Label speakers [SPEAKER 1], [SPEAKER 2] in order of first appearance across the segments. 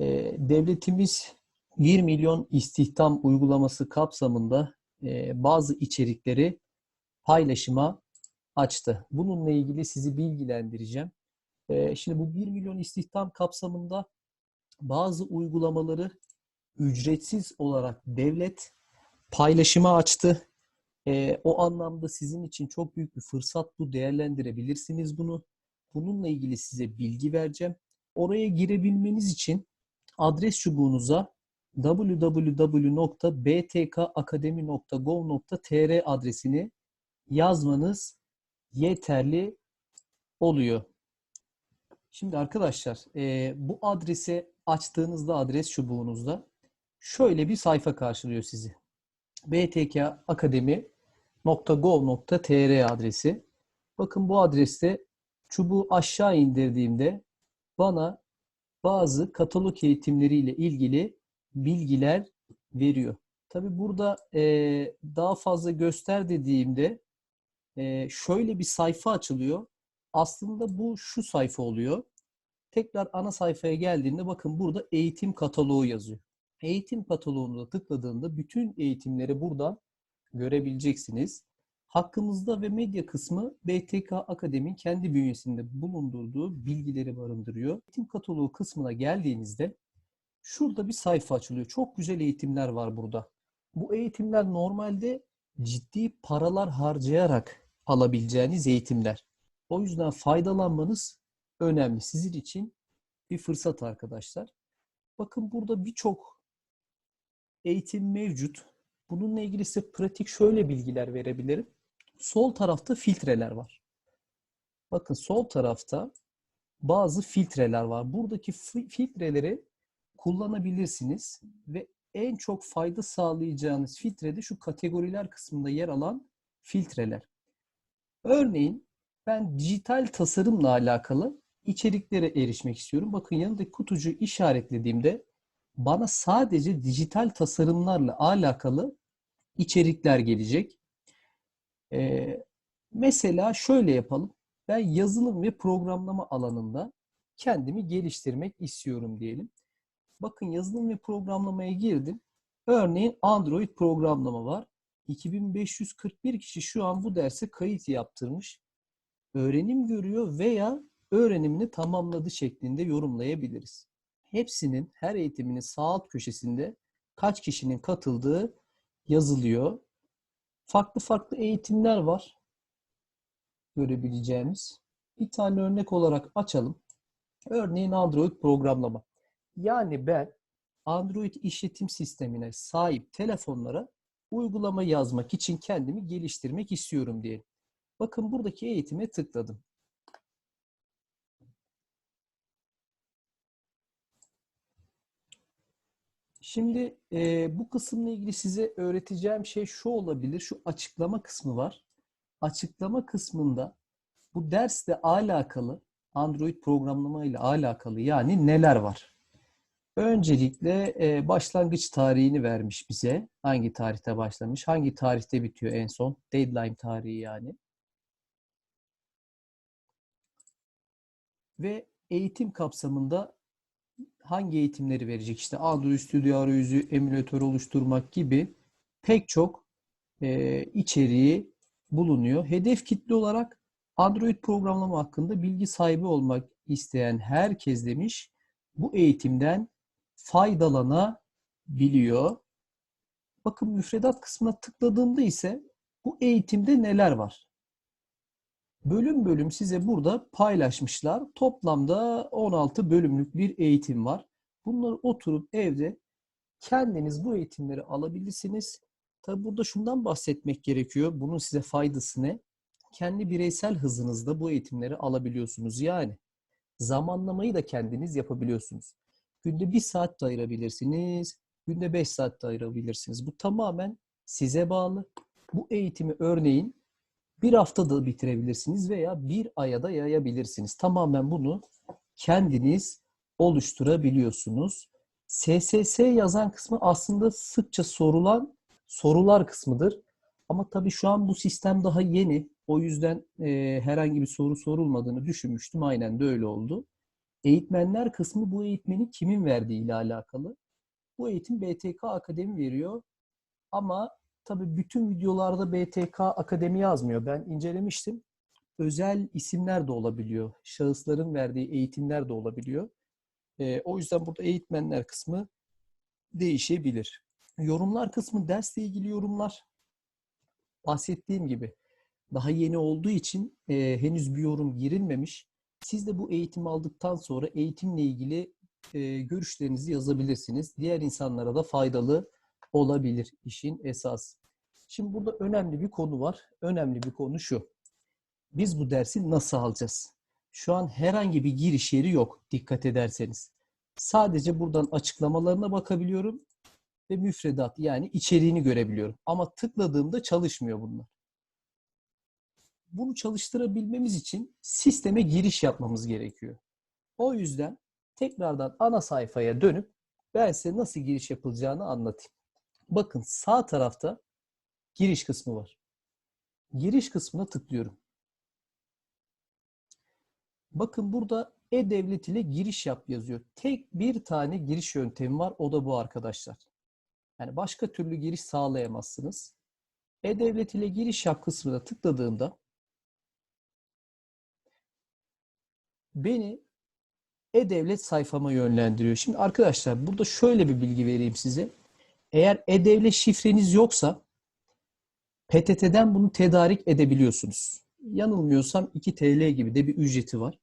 [SPEAKER 1] E, devletimiz 1 milyon istihdam uygulaması kapsamında e, bazı içerikleri paylaşıma açtı. Bununla ilgili sizi bilgilendireceğim. E, şimdi bu 1 milyon istihdam kapsamında bazı uygulamaları ücretsiz olarak devlet paylaşıma açtı. E, o anlamda sizin için çok büyük bir fırsat bu. Değerlendirebilirsiniz bunu. Bununla ilgili size bilgi vereceğim. Oraya girebilmeniz için adres çubuğunuza www.btkakademi.gov.tr adresini yazmanız yeterli oluyor. Şimdi arkadaşlar e, bu adrese açtığınızda adres çubuğunuzda şöyle bir sayfa karşılıyor sizi. btkakademi.gov.tr adresi. Bakın bu adreste çubuğu aşağı indirdiğimde bana bazı katalog eğitimleriyle ilgili bilgiler veriyor. Tabi burada e, daha fazla göster dediğimde e, şöyle bir sayfa açılıyor. Aslında bu şu sayfa oluyor. Tekrar ana sayfaya geldiğinde bakın burada eğitim kataloğu yazıyor. Eğitim kataloğuna tıkladığında bütün eğitimleri buradan görebileceksiniz. Hakkımızda ve medya kısmı BTK Akademi kendi bünyesinde bulundurduğu bilgileri barındırıyor. Eğitim kataloğu kısmına geldiğinizde şurada bir sayfa açılıyor. Çok güzel eğitimler var burada. Bu eğitimler normalde ciddi paralar harcayarak alabileceğiniz eğitimler. O yüzden faydalanmanız önemli. Sizin için bir fırsat arkadaşlar. Bakın burada birçok eğitim mevcut. Bununla ilgili size pratik şöyle bilgiler verebilirim. Sol tarafta filtreler var. Bakın sol tarafta bazı filtreler var. Buradaki filtreleri kullanabilirsiniz ve en çok fayda sağlayacağınız filtre de şu kategoriler kısmında yer alan filtreler. Örneğin ben dijital tasarımla alakalı içeriklere erişmek istiyorum. Bakın yanındaki kutucu işaretlediğimde bana sadece dijital tasarımlarla alakalı içerikler gelecek. Ee, mesela şöyle yapalım. Ben yazılım ve programlama alanında kendimi geliştirmek istiyorum diyelim. Bakın yazılım ve programlamaya girdim. Örneğin Android programlama var. 2541 kişi şu an bu derse kayıt yaptırmış. Öğrenim görüyor veya öğrenimini tamamladı şeklinde yorumlayabiliriz. Hepsinin, her eğitiminin sağ alt köşesinde kaç kişinin katıldığı yazılıyor. Farklı farklı eğitimler var görebileceğimiz. Bir tane örnek olarak açalım. Örneğin Android programlama. Yani ben Android işletim sistemine sahip telefonlara uygulama yazmak için kendimi geliştirmek istiyorum diye. Bakın buradaki eğitime tıkladım. Şimdi e, bu kısımla ilgili size öğreteceğim şey şu olabilir. Şu açıklama kısmı var. Açıklama kısmında bu dersle alakalı Android programlama ile alakalı yani neler var? Öncelikle e, başlangıç tarihini vermiş bize. Hangi tarihte başlamış, hangi tarihte bitiyor en son? Deadline tarihi yani. Ve eğitim kapsamında hangi eğitimleri verecek? İşte Android Studio arayüzü, emülatör oluşturmak gibi pek çok e, içeriği bulunuyor. Hedef kitle olarak Android programlama hakkında bilgi sahibi olmak isteyen herkes demiş bu eğitimden faydalanabiliyor. Bakın müfredat kısmına tıkladığımda ise bu eğitimde neler var? Bölüm bölüm size burada paylaşmışlar. Toplamda 16 bölümlük bir eğitim var. Bunları oturup evde kendiniz bu eğitimleri alabilirsiniz. Tabi burada şundan bahsetmek gerekiyor. Bunun size faydası ne? Kendi bireysel hızınızda bu eğitimleri alabiliyorsunuz. Yani zamanlamayı da kendiniz yapabiliyorsunuz. Günde bir saat de ayırabilirsiniz. Günde beş saat de ayırabilirsiniz. Bu tamamen size bağlı. Bu eğitimi örneğin bir haftada bitirebilirsiniz veya bir aya da yayabilirsiniz. Tamamen bunu kendiniz oluşturabiliyorsunuz. SSS yazan kısmı aslında sıkça sorulan sorular kısmıdır. Ama tabii şu an bu sistem daha yeni. O yüzden e, herhangi bir soru sorulmadığını düşünmüştüm. Aynen de öyle oldu. Eğitmenler kısmı bu eğitmeni kimin verdiği ile alakalı. Bu eğitim BTK Akademi veriyor. Ama tabii bütün videolarda BTK Akademi yazmıyor. Ben incelemiştim. Özel isimler de olabiliyor. Şahısların verdiği eğitimler de olabiliyor. Ee, o yüzden burada eğitmenler kısmı değişebilir. Yorumlar kısmı dersle ilgili yorumlar. Bahsettiğim gibi daha yeni olduğu için e, henüz bir yorum girilmemiş. Siz de bu eğitimi aldıktan sonra eğitimle ilgili e, görüşlerinizi yazabilirsiniz. Diğer insanlara da faydalı olabilir işin esas. Şimdi burada önemli bir konu var. Önemli bir konu şu. Biz bu dersi nasıl alacağız? Şu an herhangi bir giriş yeri yok dikkat ederseniz. Sadece buradan açıklamalarına bakabiliyorum ve müfredat yani içeriğini görebiliyorum. Ama tıkladığımda çalışmıyor bunlar. Bunu çalıştırabilmemiz için sisteme giriş yapmamız gerekiyor. O yüzden tekrardan ana sayfaya dönüp ben size nasıl giriş yapılacağını anlatayım. Bakın sağ tarafta giriş kısmı var. Giriş kısmına tıklıyorum. Bakın burada e-devlet ile giriş yap yazıyor. Tek bir tane giriş yöntemi var. O da bu arkadaşlar. Yani başka türlü giriş sağlayamazsınız. E-devlet ile giriş yap kısmına tıkladığımda beni e-devlet sayfama yönlendiriyor. Şimdi arkadaşlar burada şöyle bir bilgi vereyim size. Eğer e-devlet şifreniz yoksa PTT'den bunu tedarik edebiliyorsunuz. Yanılmıyorsam 2 TL gibi de bir ücreti var.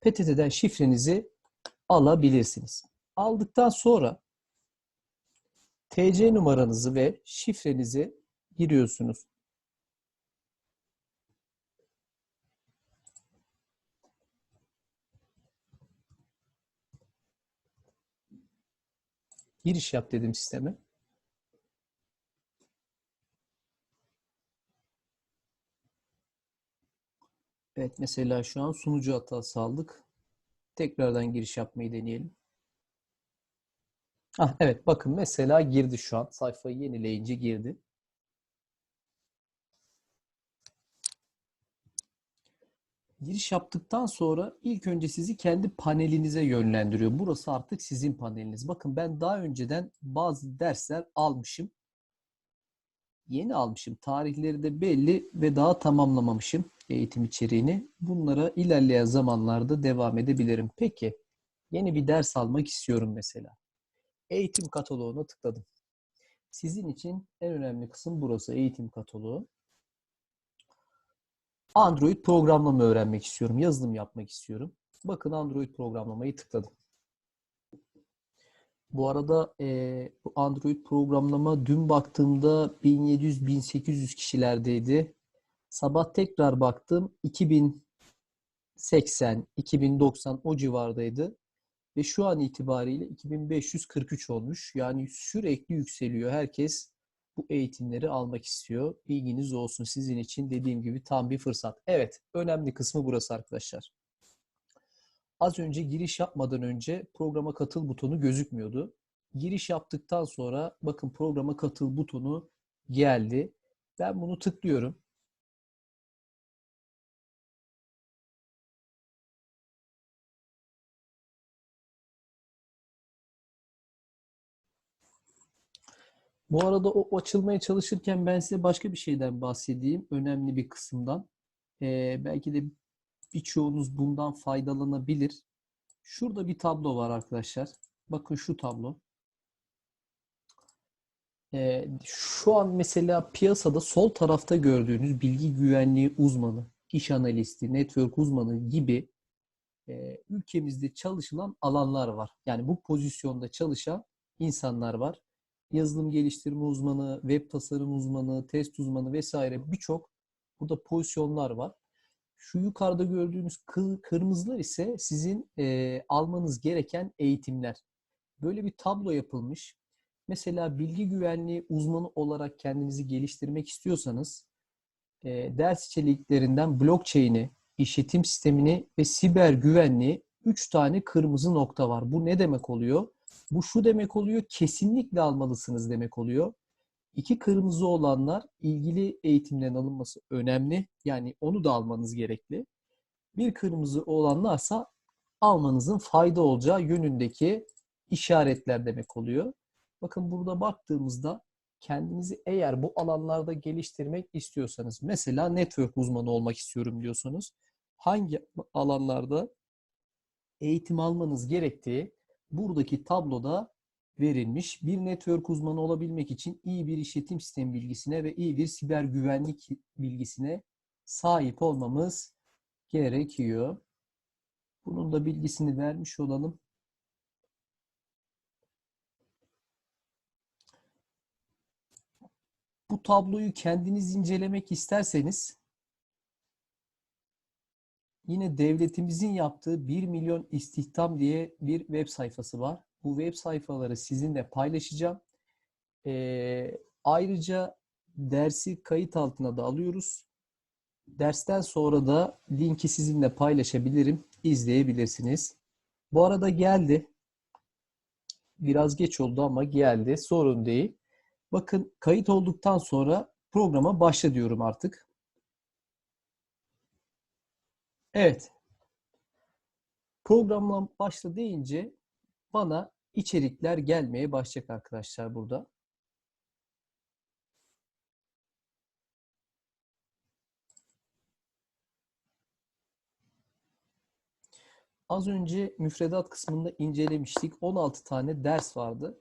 [SPEAKER 1] PTT'den şifrenizi alabilirsiniz. Aldıktan sonra TC numaranızı ve şifrenizi giriyorsunuz. Giriş yap dedim sisteme. Evet mesela şu an sunucu hatası aldık. Tekrardan giriş yapmayı deneyelim. Ah, evet bakın mesela girdi şu an. Sayfayı yenileyince girdi. Giriş yaptıktan sonra ilk önce sizi kendi panelinize yönlendiriyor. Burası artık sizin paneliniz. Bakın ben daha önceden bazı dersler almışım. Yeni almışım. Tarihleri de belli ve daha tamamlamamışım eğitim içeriğini. Bunlara ilerleyen zamanlarda devam edebilirim. Peki yeni bir ders almak istiyorum mesela. Eğitim kataloğuna tıkladım. Sizin için en önemli kısım burası eğitim kataloğu. Android programlama öğrenmek istiyorum. Yazılım yapmak istiyorum. Bakın Android programlamayı tıkladım. Bu arada e, bu Android programlama dün baktığımda 1700-1800 kişilerdeydi. Sabah tekrar baktım 2080, 2090 o civardaydı. Ve şu an itibariyle 2543 olmuş. Yani sürekli yükseliyor. Herkes bu eğitimleri almak istiyor. Bilginiz olsun sizin için dediğim gibi tam bir fırsat. Evet, önemli kısmı burası arkadaşlar. Az önce giriş yapmadan önce programa katıl butonu gözükmüyordu. Giriş yaptıktan sonra bakın programa katıl butonu geldi. Ben bunu tıklıyorum. Bu arada o açılmaya çalışırken ben size başka bir şeyden bahsedeyim. Önemli bir kısımdan. Ee, belki de birçoğunuz bundan faydalanabilir. Şurada bir tablo var arkadaşlar. Bakın şu tablo. Ee, şu an mesela piyasada sol tarafta gördüğünüz bilgi güvenliği uzmanı, iş analisti, network uzmanı gibi e, ülkemizde çalışılan alanlar var. Yani bu pozisyonda çalışan insanlar var yazılım geliştirme uzmanı, web tasarım uzmanı, test uzmanı vesaire birçok burada pozisyonlar var. Şu yukarıda gördüğünüz kırmızılar ise sizin e, almanız gereken eğitimler. Böyle bir tablo yapılmış. Mesela bilgi güvenliği uzmanı olarak kendinizi geliştirmek istiyorsanız e, ders içeriklerinden blockchain'i, işletim sistemini ve siber güvenliği 3 tane kırmızı nokta var. Bu ne demek oluyor? Bu şu demek oluyor, kesinlikle almalısınız demek oluyor. İki kırmızı olanlar ilgili eğitimlerin alınması önemli. Yani onu da almanız gerekli. Bir kırmızı olanlarsa almanızın fayda olacağı yönündeki işaretler demek oluyor. Bakın burada baktığımızda kendinizi eğer bu alanlarda geliştirmek istiyorsanız, mesela network uzmanı olmak istiyorum diyorsanız, hangi alanlarda eğitim almanız gerektiği buradaki tabloda verilmiş. Bir network uzmanı olabilmek için iyi bir işletim sistemi bilgisine ve iyi bir siber güvenlik bilgisine sahip olmamız gerekiyor. Bunun da bilgisini vermiş olalım. Bu tabloyu kendiniz incelemek isterseniz yine devletimizin yaptığı 1 milyon istihdam diye bir web sayfası var. Bu web sayfaları sizinle paylaşacağım. Ee, ayrıca dersi kayıt altına da alıyoruz. Dersten sonra da linki sizinle paylaşabilirim. izleyebilirsiniz. Bu arada geldi. Biraz geç oldu ama geldi. Sorun değil. Bakın kayıt olduktan sonra programa başla diyorum artık. Evet. Programla başla deyince bana içerikler gelmeye başlayacak arkadaşlar burada. Az önce müfredat kısmında incelemiştik. 16 tane ders vardı.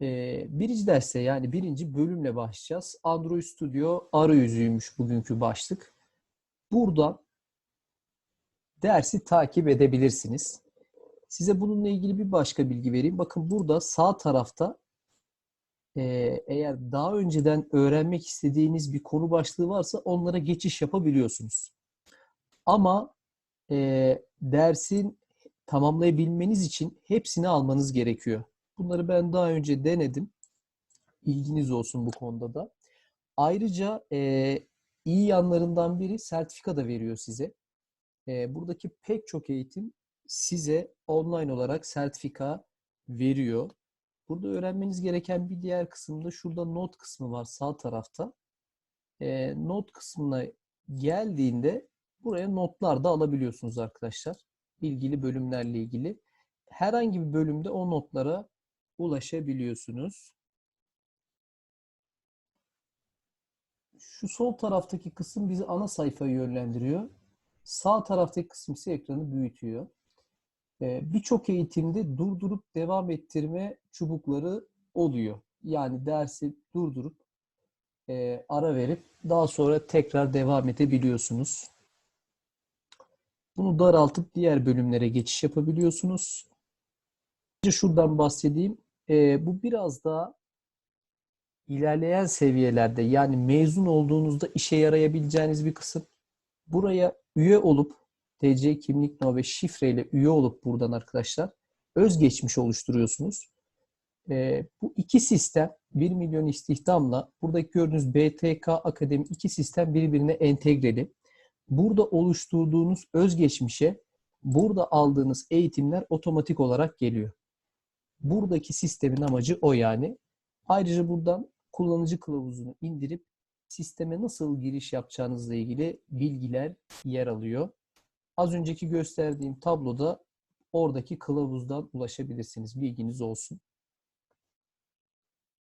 [SPEAKER 1] Ee, birinci derse yani birinci bölümle başlayacağız. Android Studio arayüzüymüş bugünkü başlık. Buradan dersi takip edebilirsiniz. Size bununla ilgili bir başka bilgi vereyim. Bakın burada sağ tarafta e, eğer daha önceden öğrenmek istediğiniz bir konu başlığı varsa onlara geçiş yapabiliyorsunuz. Ama e, dersin tamamlayabilmeniz için hepsini almanız gerekiyor. Bunları ben daha önce denedim. İlginiz olsun bu konuda da. Ayrıca e, iyi yanlarından biri sertifika da veriyor size. E, buradaki pek çok eğitim size online olarak sertifika veriyor. Burada öğrenmeniz gereken bir diğer kısımda şurada not kısmı var sağ tarafta. E, not kısmına geldiğinde buraya notlar da alabiliyorsunuz arkadaşlar. İlgili bölümlerle ilgili. Herhangi bir bölümde o notlara ulaşabiliyorsunuz. Şu sol taraftaki kısım bizi ana sayfaya yönlendiriyor. Sağ taraftaki kısım ise ekranı büyütüyor. Ee, birçok eğitimde durdurup devam ettirme çubukları oluyor. Yani dersi durdurup e, ara verip daha sonra tekrar devam edebiliyorsunuz. Bunu daraltıp diğer bölümlere geçiş yapabiliyorsunuz. Şuradan bahsedeyim. E, bu biraz daha ilerleyen seviyelerde yani mezun olduğunuzda işe yarayabileceğiniz bir kısım. Buraya üye olup TC kimlik no ve şifreyle üye olup buradan arkadaşlar özgeçmiş oluşturuyorsunuz. E, bu iki sistem 1 milyon istihdamla buradaki gördüğünüz BTK Akademi iki sistem birbirine entegreli. Burada oluşturduğunuz özgeçmişe burada aldığınız eğitimler otomatik olarak geliyor. Buradaki sistemin amacı o yani. Ayrıca buradan kullanıcı kılavuzunu indirip sisteme nasıl giriş yapacağınızla ilgili bilgiler yer alıyor. Az önceki gösterdiğim tabloda oradaki kılavuzdan ulaşabilirsiniz. Bilginiz olsun.